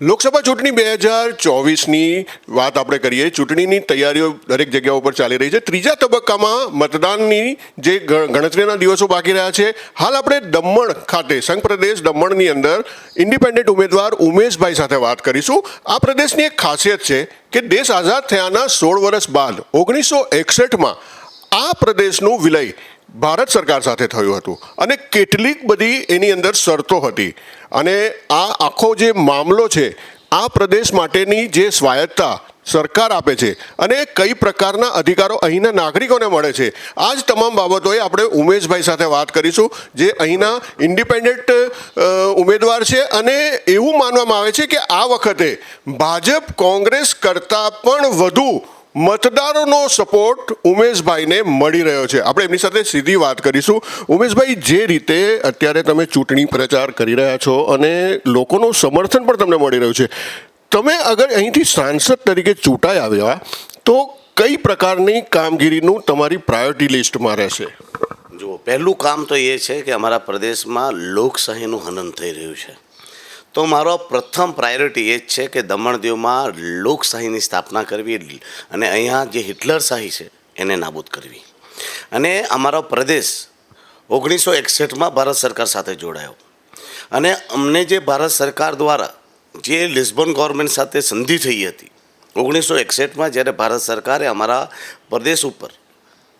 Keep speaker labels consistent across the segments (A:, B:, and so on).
A: લોકસભા ચૂંટણી બે હજાર ચોવીસની વાત આપણે કરીએ. ચૂંટણીની તૈયારીઓ દરેક જગ્યાઓ પર ચાલી રહી છે. ત્રીજા તબક્કામાં મતદાનની જે ગણતરીના દિવસો બાકી રહ્યા છે. હાલ આપણે દમણ ખાતે, સંઘ પ્રદેશ દમણની અંદર ઇન્ડિપેન્ડન્ટ ઉમેદવાર ઉમેશભાઈ સાથે વાત કરીશું. આ પ્રદેશની એક ખાસિયત છે કે દેશ આઝાદ થયાના સોળ વર્ષ બાદ, ઓગણીસો એકસઠમાં આ પ્રદેશનું વિલય ભારત સરકાર સાથે થયું હતું. અને કેટલીક બધી એની અંદર શરતો હતી. અને આ આખો જે મામલો છે, આ પ્રદેશ માટેની જે સ્વાયત્તા સરકાર આપે છે અને કઈ પ્રકારના અધિકારો અહીંના નાગરિકોને મળે છે, આ જ તમામ બાબતોએ આપણે ઉમેશભાઈ સાથે વાત કરીશું, જે અહીંના ઇન્ડિપેન્ડન્ટ ઉમેદવાર છે અને એવું માનવામાં આવે છે કે આ વખતે ભાજપ કોંગ્રેસ કરતાં પણ વધુ મતદારોનો સપોર્ટ ઉમેશભાઈને મળી રહ્યો છે. આપણે એમની સાથે સીધી વાત કરીશું. ઉમેશભાઈ, જે રીતે અત્યારે તમે ચૂંટણી પ્રચાર કરી રહ્યા છો અને લોકોનું સમર્થન પણ તમને મળી રહ્યું છે. તમે અગર અહીંથી સાંસદ તરીકે ચૂંટાઈ આવ્યા, તો કઈ પ્રકારની કામગીરીનું તમારી પ્રાયોરિટી લિસ્ટમાં રહેશે?
B: જુઓ, પહેલું કામ તો એ છે કે અમારા પ્રદેશમાં લોકશાહીનું હનન થઈ રહ્યું છે. તો મારો પ્રથમ પ્રાયોરિટી એ જ છે કે દમણ દીવમાં લોકશાહીની સ્થાપના કરવી અને અહીંયા જે હિટલરશાહી છે, એને નાબૂદ કરવી. અને અમારો પ્રદેશ ઓગણીસો એકસઠમાં ભારત સરકાર સાથે જોડાયો. અને અમને જે ભારત સરકાર દ્વારા જે લિસ્બોન ગવર્મેન્ટ સાથે સંધિ થઈ હતી, ઓગણીસો એકસઠમાં જ્યારે ભારત સરકારે અમારા પ્રદેશ ઉપર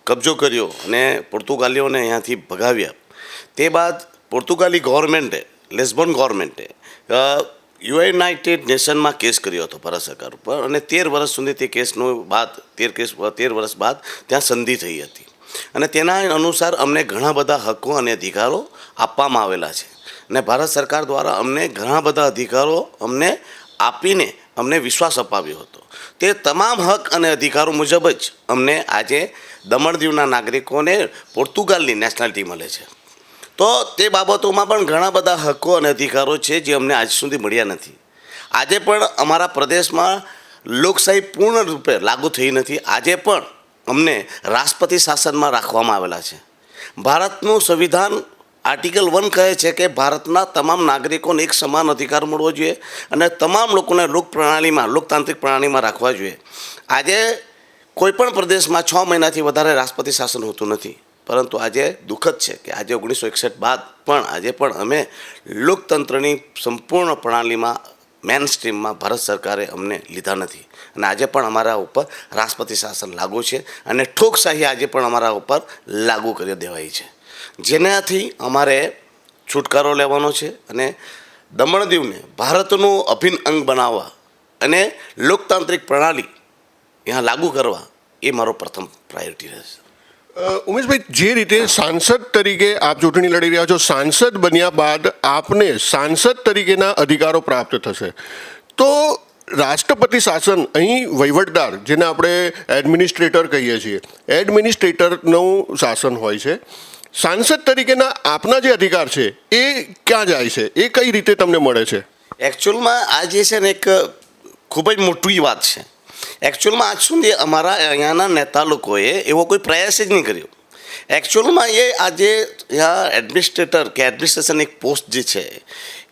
B: કબજો કર્યો અને પોર્તુગાલીઓને અહીંયાથી ભગાવ્યા, તે બાદ પોર્તુગાલી ગવર્મેન્ટે, લેસ્બોન ગવર્મેન્ટે યુનાઇટેડ નેશનમાં કેસ કર્યો હતો ભારત સરકાર ઉપર અને તેર વર્ષ સુધી તે કેસનો બાદ, તેર કેસ, તેર વર્ષ બાદ ત્યાં સંધિ થઈ હતી. અને તેના અનુસાર અમને ઘણા બધા હકો અને અધિકારો આપવામાં આવેલા છે. અને ભારત સરકાર દ્વારા અમને ઘણા બધા અધિકારો અમને આપીને અમને વિશ્વાસ અપાવ્યો હતો. તે તમામ હક અને અધિકારો મુજબ જ અમને આજે દમણ દીવના નાગરિકોને પોર્તુગાલની નેશનાલિટી મળે છે. તો તે બાબતોમાં પણ ઘણા બધા હકો અને અધિકારો છે જે અમને આજ સુધી મળ્યા નથી. આજે પણ અમારા પ્રદેશમાં લોકશાહી પૂર્ણ રૂપે લાગુ થઈ નથી. આજે પણ અમને રાષ્ટ્રપતિ શાસનમાં રાખવામાં આવેલા છે. ભારતનું સંવિધાન આર્ટિકલ વન કહે છે કે ભારતના તમામ નાગરિકોને એક સમાન અધિકાર મળવો જોઈએ અને તમામ લોકોને લોક પ્રણાલીમાં, લોકતાંત્રિક પ્રણાલીમાં રાખવા જોઈએ. આજે કોઈપણ પ્રદેશમાં છ મહિનાથી વધારે રાષ્ટ્રપતિ શાસન હોતું નથી. પરંતુ આજે દુઃખદ છે કે આજે ઓગણીસો એકસઠ બાદ પણ આજે પણ અમે લોકતંત્રની સંપૂર્ણ પ્રણાલીમાં મેન સ્ટ્રીમમાં ભારત સરકારે અમને લીધા નથી. અને આજે પણ અમારા ઉપર રાષ્ટ્રપતિ શાસન લાગુ છે અને ઠોકશાહી આજે પણ અમારા ઉપર લાગુ કરી દેવાઈ છે. જેનાથી અમારે છુટકારો લેવાનો છે અને દમણ દીવને ભારતનું અભિન્ન અંગ બનાવવા અને લોકતાંત્રિક પ્રણાલી ત્યાં લાગુ કરવા એ મારો પ્રથમ પ્રાયોરિટી રહેશે.
A: ઉમેશભાઈ, જે રીતે સાંસદ તરીકે આપ ચૂંટણી લડી રહ્યા છો, સાંસદ બન્યા બાદ આપને સાંસદ તરીકેના અધિકારો પ્રાપ્ત થશે. તો રાષ્ટ્રપતિ શાસન, અહીં વહીવટદાર, જેને આપણે એડમિનિસ્ટ્રેટર કહીએ છીએ, એડમિનિસ્ટ્રેટરનું શાસન હોય છે. સાંસદ તરીકેના આપના જે અધિકાર છે, એ ક્યાં જાય છે? એ કઈ રીતે તમને મળે છે?
B: એકચ્યુઅલમાં આ જે છે ને એક ખૂબ જ મોટી વાત છે. એકચ્યુઅલમાં આજ સુધી અમારા અહીંયાના નેતા લોકોએ એવો કોઈ પ્રયાસ જ નહીં કર્યો. એકચ્યુઅલમાં એ આજે એડમિનિસ્ટ્રેટર કે એડમિનિસ્ટ્રેશન એક પોસ્ટ જે છે,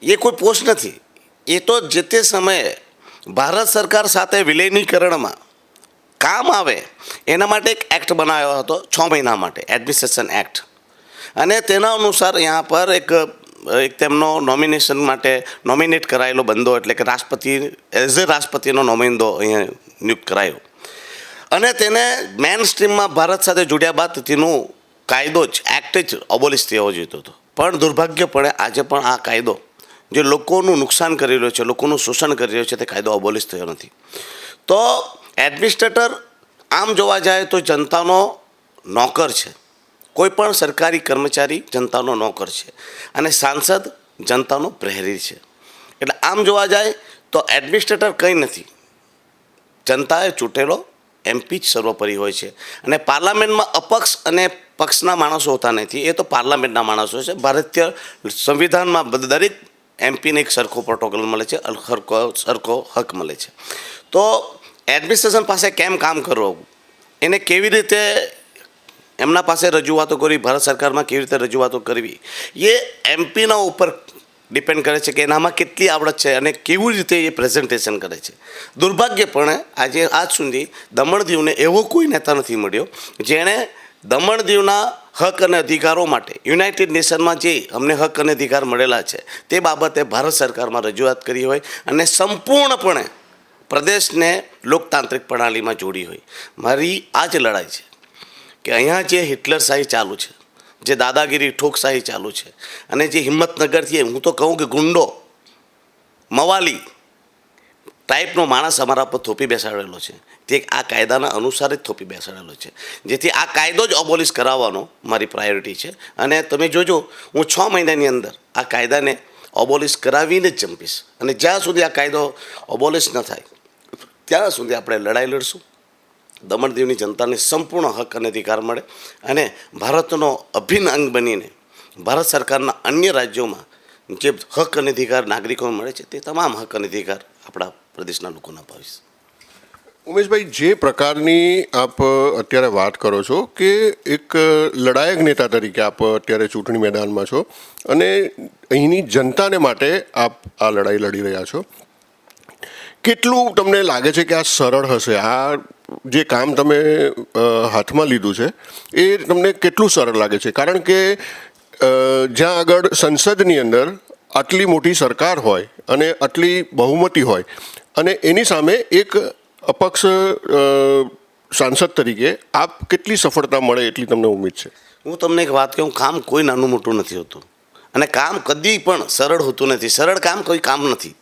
B: એ કોઈ પોસ્ટ નથી. એ તો જે તે સમયે ભારત સરકાર સાથે વિલયનીકરણમાં કામ આવે, એના માટે એક એક્ટ બનાવ્યો હતો છ મહિના માટે એડમિનિસ્ટ્રેશન એક્ટ અને તેના અનુસાર અહીંયા પર એક એક તેમનો નોમિનેશન માટે નોમિનેટ કરાયેલો બંદો એટલે કે રાષ્ટ્રપતિ એઝ એ રાષ્ટ્રપતિનો નોમિંદો અહીંયા નિયુક્ત કરાયો. અને તેને મેન સ્ટ્રીમમાં ભારત સાથે જોડ્યા બાદ તેનું કાયદો જ એક્ટ જ અબોલિશ થયો જોઈતો હતો. પણ દુર્ભાગ્યપણે આજે પણ આ કાયદો જે લોકોનું નુકસાન કરી રહ્યો છે, લોકોનું શોષણ કરી રહ્યો છે, તે કાયદો અબોલિશ થયો નથી. તો એડમિનિસ્ટ્રેટર આમ જોવા જાય તો જનતાનો નોકર છે. કોઈ પણ સરકારી કર્મચારી જનતાનો નોકર છે અને સાંસદ જનતાનો પ્રહરી છે. એટલે આમ જોવા જાય તો એડમિનિસ્ટ્રેટર કંઈ નથી. જનતાએ ચૂંટેલો એમપી જ સર્વોપરી હોય છે. અને પાર્લામેન્ટમાં અપક્ષ અને પક્ષના માણસો હોતા નથી. એ તો પાર્લામેન્ટના માણસો છે. ભારતીય સંવિધાનમાં દરેક એમપીને એક સરખો પ્રોટોકોલ મળે છે. સરખો સરખો હક મળે છે. તો એડમિનિસ્ટ્રેશન પાસે કેમ કામ કરવું? એને કેવી રીતે એમના પાસે રજૂઆતો કરવી ભારત સરકારમાં કેવી રીતે રજૂઆતો કરવી? એ એમપીના ઉપર ડિપેન્ડ કરે છે કે એનામાં કેટલી આવડત છે અને કેવી રીતે એ પ્રેઝન્ટેશન કરે છે. દુર્ભાગ્યપણે આજે આજ સુધી દમણ દીવને એવો કોઈ નેતા નથી મળ્યો જેણે દમણ દીવના હક અને અધિકારો માટે યુનાઇટેડ નેશનમાં જે અમને હક અને અધિકાર મળેલા છે તે બાબતે ભારત સરકારમાં રજૂઆત કરી હોય અને સંપૂર્ણપણે પ્રદેશને લોકતાંત્રિક પ્રણાલીમાં જોડી હોય. મારી આ જ લડાઈ છે. કે અહીંયા જે હિટલર શાહી ચાલુ છે, જે દાદાગીરી ઠોકશાહી ચાલુ છે, અને જે હિંમતનગરથી હું તો કહું કે ગુંડો, મવાલી ટાઈપનો માણસ અમારા પર થોપી બેસાડેલો છે. તે આ કાયદાના અનુસાર જ થોપી બેસાડેલો છે. જેથી આ કાયદો જ અબોલિશ કરાવવાનો મારી પ્રાયોરિટી છે. અને તમે જોજો, હું છ મહિનાની અંદર આ કાયદાને અબોલિશ કરાવીને જ જંપીશ. અને જ્યાં સુધી આ કાયદો અબોલિશ ન થાય, ત્યાં સુધી આપણે લડાઈ લડશું. દમણ દીવની જનતાને સંપૂર્ણ હક અને અધિકાર મળે અને ભારતનો અભિન્ન અંગ બનીને ભારત સરકારના અન્ય રાજ્યોમાં જે હક અને અધિકાર નાગરિકોને મળે છે તે તમામ હક અને અધિકાર આપણા પ્રદેશના લોકોને અપાવીશ.
A: ઉમેશભાઈ, જે પ્રકારની આપ અત્યારે વાત કરો છો કે એક લડાયક નેતા તરીકે આપ અત્યારે ચૂંટણી મેદાનમાં છો અને અહીંની જનતાને માટે આપ આ લડાઈ લડી રહ્યા છો. કેટલું તમને લાગે છે કે આ સરળ હશે? આ જે કામ તમે હાથમાં લીધું છે, એ તમને કેટલું સરળ લાગે છે? કારણ કે જ્યાં આગળ સંસદની અંદર આટલી મોટી સરકાર હોય અને આટલી બહુમતી હોય, અને એની સામે એક અપક્ષ સાંસદ તરીકે આપ કેટલી સફળતા મળે એટલી તમને ઉમેદ છે?
B: હું તમને એક વાત કહું, કામ કોઈ નાનું મોટું નથી હોતું. અને કામ કદી પણ સરળ હોતું નથી. સરળ કામ કોઈ કામ નથી.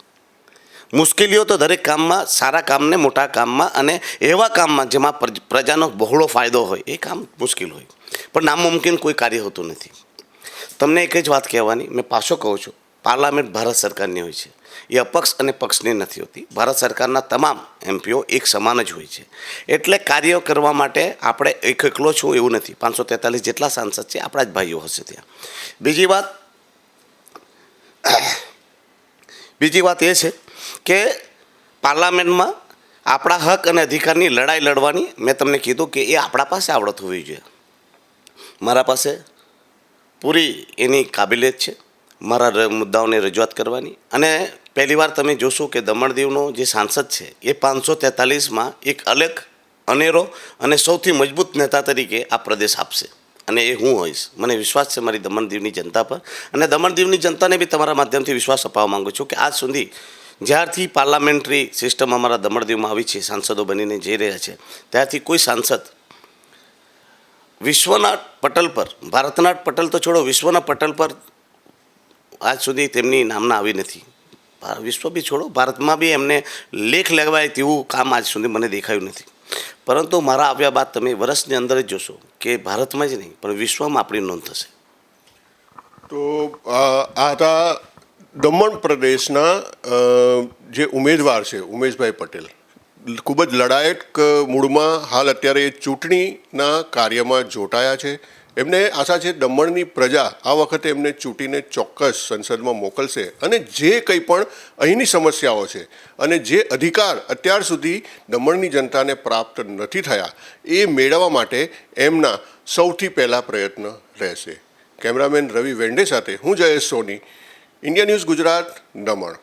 B: મુશ્કેલીઓ તો દરેક કામમાં, સારા કામને, મોટા કામમાં અને એવા કામમાં જેમાં પ્રજાનો બહોળો ફાયદો હોય, એ કામ મુશ્કેલ હોય. પણ નામુમકિન કોઈ કાર્ય હોતું નથી. તમને એક જ વાત કહેવાની, મેં પાછો કહું છું, પાર્લામેન્ટ ભારત સરકારની હોય છે. એ અપક્ષ અને પક્ષની નથી હોતી. ભારત સરકારના તમામ એમપીઓ એક સમાન જ હોય છે. એટલે કાર્યો કરવા માટે આપણે એક એકલો છું એવું નથી. પાંચસો તેતાલીસ જેટલા સાંસદ છે, આપણા જ ભાઈઓ હશે ત્યાં. બીજી વાત બીજી વાત એ છે કે પાર્લામેન્ટમાં આપણા હક અને અધિકારની લડાઈ લડવાની મેં તમને કીધું કે એ આપણા પાસે આવડત હોવી જોઈએ. મારા પાસે પૂરી એની કાબિલિયત છે. મારા મુદ્દાઓને રજૂઆત કરવાની. અને પહેલી વાર તમે જોશો કે દમણ દીવનો જે સાંસદ છે, એ પાંચસો તેતાલીસમાં એક અલગ, અનેરો અને સૌથી મજબૂત નેતા તરીકે આ પ્રદેશ આપશે. અને એ હું હોઈશ. મને વિશ્વાસ છે મારી દમણ દીવની જનતા પર. અને દમણ દીવની જનતાને બી તમારા માધ્યમથી વિશ્વાસ અપાવવા માગું છું કે આજ સુધી જ્યારથી પાર્લામેન્ટરી સિસ્ટમ અમારા દમણ દીવમાં આવી છે, સાંસદો બનીને જઈ રહ્યા છે, ત્યારથી કોઈ સાંસદ વિશ્વના પટલ પર ભારતના પટલ તો છોડો વિશ્વના પટલ પર આજ સુધી તેમની નામના આવી નથી. વિશ્વ બી છોડો, ભારતમાં બી એમને લેખ લેવાય તેવું કામ આજ સુધી મને દેખાયું નથી. પરંતુ મારા આવ્યા બાદ તમે વર્ષની અંદર જ જોશો કે ભારતમાં જ નહીં, પણ વિશ્વમાં આપણી નોંધ થશે.
A: તો આ હતા દમણ પ્રદેશના જે ઉમેદવાર છે, ઉમેશભાઈ પટેલ, ખૂબ જ લડાયક મૂળમાં હાલ અત્યારે ચૂંટણીના કાર્યમાં જોટાયા છે. એમને આશા છે દમણની પ્રજા આ વખતે એમને ચૂંટીને ચોક્કસ સંસદમાં મોકલશે અને જે કંઈ પણ અહીંની સમસ્યાઓ છે અને જે અધિકાર અત્યાર સુધી દમણની જનતાને પ્રાપ્ત નથી થયા, એ મેળવવા માટે એમના સૌથી પહેલાં પ્રયત્ન રહેશે. કેમેરામેન રવિ વેન્ડે સાથે હું જયેશ સોની. India news Gujarat Daman